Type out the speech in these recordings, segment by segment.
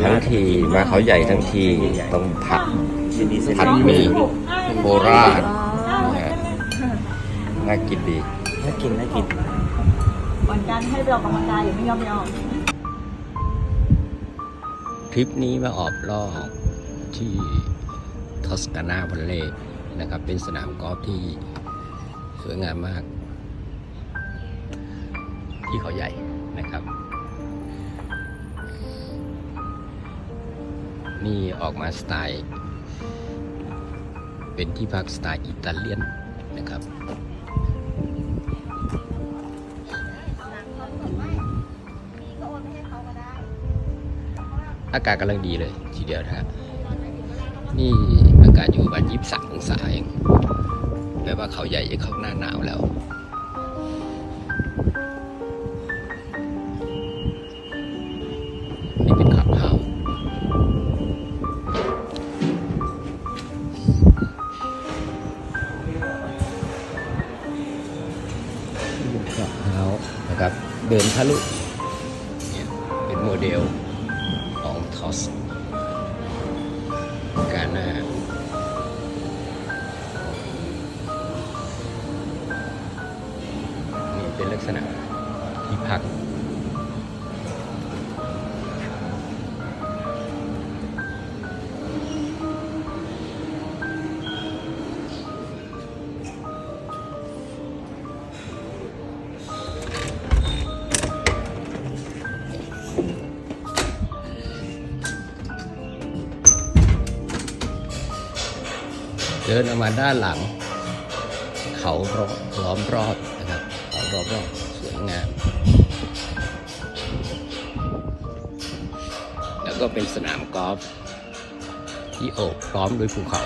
เขาใหญ่ทั้งที มาเขาใหญ่ทั้งทีต้องผัดยินดีเส้นผัดหมี่โคราชนะฮะน่ากินดี น่ากิน น่ากินเหมือนกันให้ไปออกกำลังกายอยู่ไม่ยอมไม่ออกทริปนี้มาออบล่อบที่ทอสกานาวัลเล่นะครับ เป็นสนามกอล์ฟที่สวยงามมาก ที่เขาใหญ่นะครับ นี่ออกมาสไตล์ เป็นที่พักสไตล์อิตาเลียนนะครับ อากาศกำลังดีเลยทีเดียวนะฮะนี่อากาศอยู่ประมาณยี่สิบสามองศาเองแปลว่าเขาใหญ่จะเข้าหน้าหนาวแล้ว เดินทะลุเนี่ยเป็นโมเดลของทอสกาน่านี่เป็นลักษณะ ดินออกมาด้านหลัง เขารอบล้อมรอบนะครับ เขารอบรอบสวยงาม แล้วก็เป็นสนามกอล์ฟที่โอบพร้อมด้วยภูเขา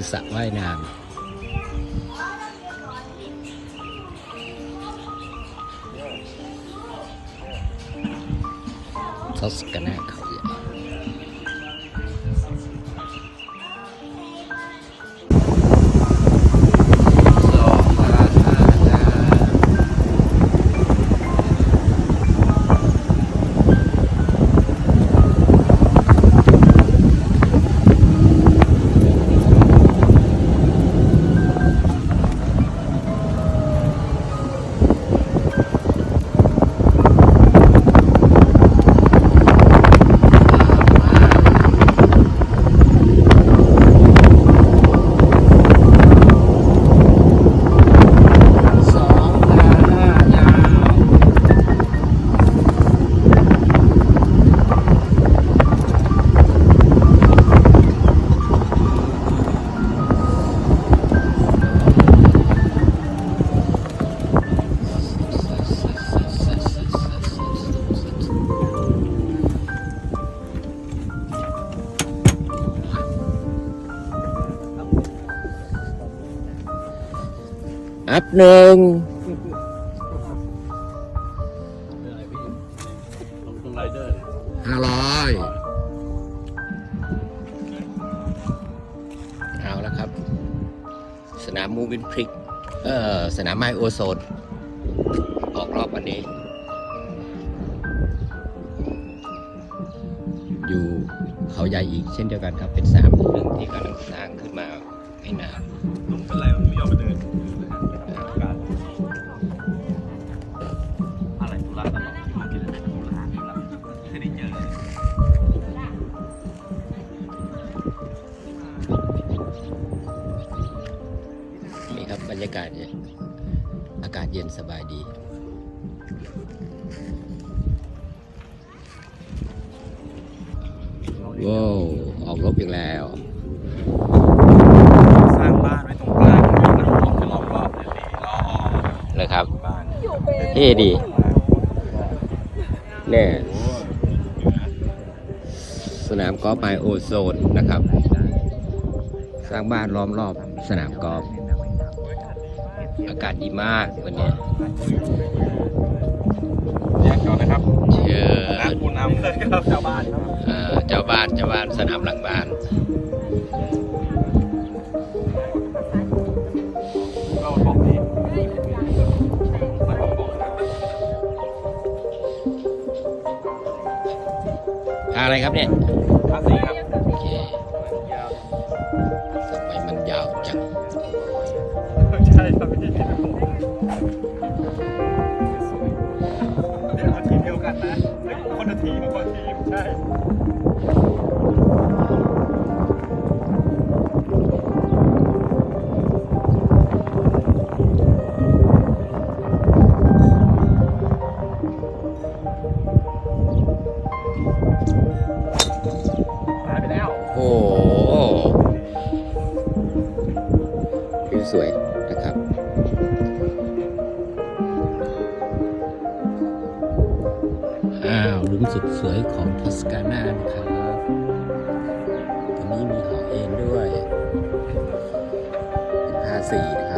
คือสระว่ายน้ำทอสกันนะครับ อัพหนึ่งห้าร้อยเอาแล้วครับ สนามมูวินพริก เออสนามไมโอโซน ออกรอบวันนี้ อยู่เขาใหญ่อีกเช่นเดียวกันครับ เป็นสนามหนึ่งที่กำลังสร้างขึ้นมาไม่นาน ว้าวออกรบอีกแล้ว สร้างบ้านไว้ตรงกลางมีน้ำตกจะล้อมรอบเลยดีล้อเลยครับบ้านอยู่เป็นเท่ดีเนี่ยสนามกอล์ฟไมโอโซนนะครับ สร้างบ้านล้อมรอบสนามกอล์ฟเอากาศดีมากวันนี้ นำคุณน้ำเลยครับชาบ้านครับเออเจ้าบ้านเจ้าบ้านสนามหลังบ้านก็บอกนี้อะไรครับเนี่ยภาษีครับโอเคทำไมมันยาวจังใช่ครับพี่ วยของทัสกาน่านะครับตรงนี้มีหอเอ็นด้วย เป็นห้าสีนะครับ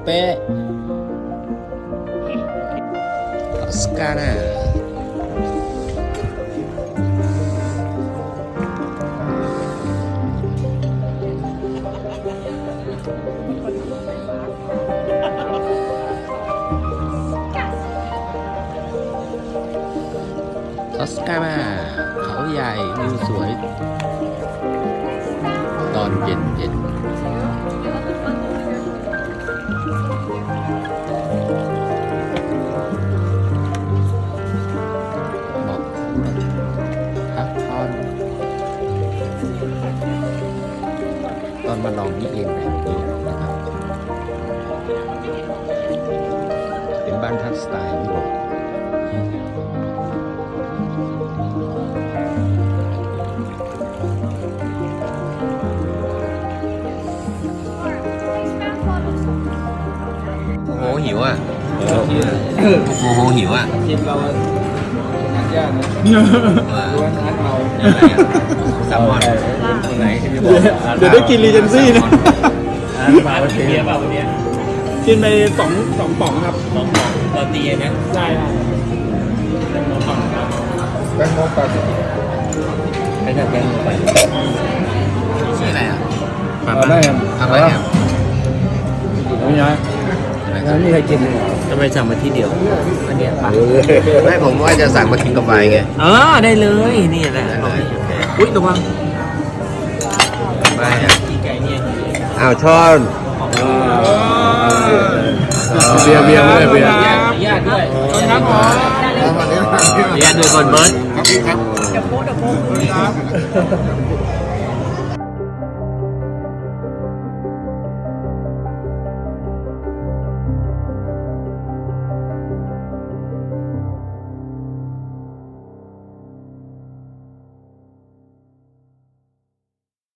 น้ำหนักเป๊ะออ อนมาลองนี่เองแบบนี้นะครับเป็นบ้านพักสไตล์ยุโรปโอ้โหหิวอะโอ้โหหิวอะทีมเรานัก ยากนะว่าล้วนนักเราอะไรอะแซลมอนคนไหนที่จะบเดี๋อยกวเดี๋ยวได้กินรีเจนซี่นะมาวันนี้เปล่าวันนี้กินไปสองสองป๋องครับต้องบอกตอนตีนะได้ครับแตงโมฝั่งครับแตงโมปัดไม่ใช่แตงโมไปชื่ออะไรอะได้ครับทำอะไรครับไม่ย้ายแล้วนี่ใครกินเลย ทำไมสั่งมาที่เดียวอันเนี้ยปะไม่ผมว่าจะสั่งมากินกับไวน์ไงเออได้เลยนี่แหละอุ้ยระวังไม่อะตีไก่เนี่ยอ้าวช้อนเบียร์เบียร์เลยเบียร์ญาติด้วยครับผมญาติด้วยก่อนเบิร์ดเดี๋ยวโพสเดี๋ยวโพส